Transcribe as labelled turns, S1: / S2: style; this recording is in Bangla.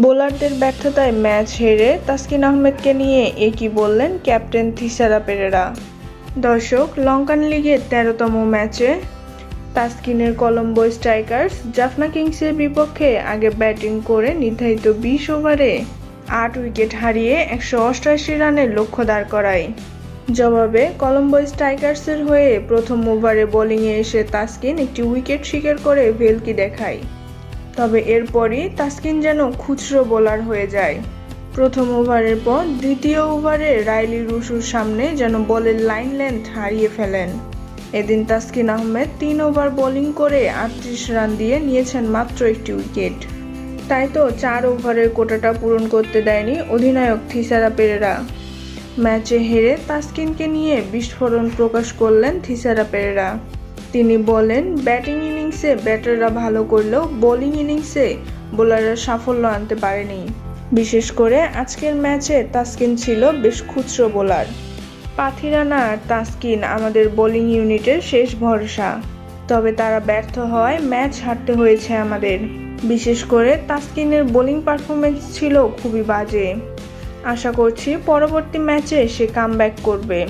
S1: বোলারদের ব্যর্থতায় ম্যাচ হেরে তাসকিন আহমেদকে নিয়ে একই বললেন ক্যাপ্টেন থিসারা পেরেরা। দর্শক, লঙ্কান লিগের তেরোতম ম্যাচে তাসকিনের কলম্বো স্ট্রাইকার্স জাফনা কিংসের বিপক্ষে আগে ব্যাটিং করে নির্ধারিত বিশ ওভারে আট উইকেট হারিয়ে একশো অষ্টআশি রানের লক্ষ্য দাঁড় করায়। জবাবে কলম্বো স্ট্রাইকার্সের হয়ে প্রথম ওভারে বোলিংয়ে এসে তাসকিন একটি উইকেট শিকার করে ভেলকি দেখায়। তবে এরপরই তাসকিন যেন খুচরো বোলার হয়ে যায়। প্রথম ওভারের পর দ্বিতীয় ওভারে রাইলি রুশুর সামনে যেন বলের লাইন লেন্থ হারিয়ে ফেলেন। এদিন তাসকিন আহমেদ তিন ওভার বোলিং করে আটত্রিশ রান দিয়ে নিয়েছেন মাত্র একটি উইকেট। তাই তো চার ওভারের কোটাটা পূরণ করতে দেয়নি অধিনায়ক থিসারা পেরেরা। ম্যাচে হেরে তাসকিনকে নিয়ে বিস্ফোরণ প্রকাশ করলেন থিসারা পেরেরা। তিনি বলেন, ব্যাটিং ইনিংসে ব্যাটাররা ভালো করলেও বোলিং ইনিংসে বোলাররা সাফল্য আনতে পারেনি। বিশেষ করে আজকের ম্যাচে তাসকিন ছিল বেশ খুচরো বোলার। পাথিরানা আর তাসকিন আমাদের বোলিং ইউনিটের শেষ ভরসা। তবে তারা ব্যর্থ হয় ম্যাচ হারতে হয়েছে আমাদের। বিশেষ করে তাসকিনের বোলিং পারফরমেন্স ছিল খুবই বাজে। আশা করছি পরবর্তী ম্যাচে সে কামব্যাক করবে।